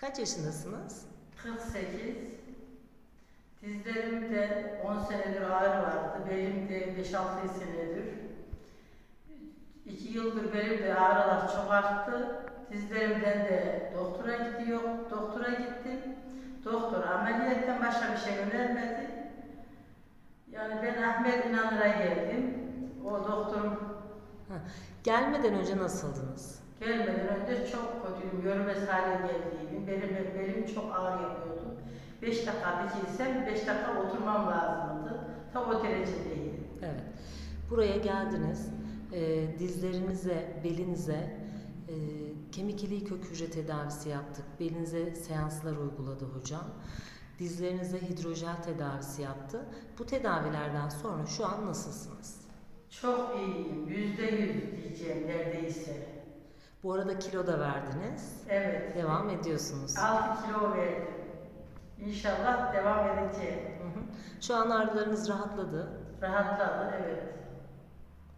Kaç yaşındasınız? 48. Dizlerimde 10 senedir ağrı vardı. Belimde 5-6 senedir. 2 yıldır belimde ağrılar çok arttı. Dizlerimden de doktora gidiyor. Doktora gittim. Doktor ameliyattan başka bir şey önermedi. Yani ben Ahmet İnanır'a geldim. O doktorum Ha, Gelmeden önce nasıldınız? Gelmeden önce çok kötüydüm, görmez hale geldiydim. Benim, belim çok ağır yapıyordu. 5 dakika dikilsem 5 dakika oturmam lazımdı. Ta o derecedeydi. Evet. Buraya geldiniz. Ee, dizlerinize, belinize e, kemik iliği kök hücre tedavisi yaptık. Belinize seanslar uyguladı hocam. Dizlerinize hidrojel tedavisi yaptı. Bu tedavilerden sonra şu an nasılsınız? Çok iyiyim, yüzde yüz diyeceğim neredeyse. Bu arada kilo da verdiniz. Evet, Devam ediyorsunuz. 6 kilo verdim. İnşallah devam edeceğim. Hı hı. Şu an ağrılarınız rahatladı. Rahatladı, evet.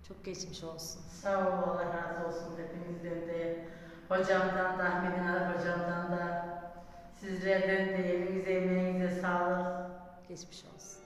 Çok geçmiş olsun. Sağ ol, Allah razı olsun hepinizden de. Hocamdan da, Ahmet İnanar hocamdan da. Sizlerden de elinize emeğinize sağlık. Geçmiş olsun.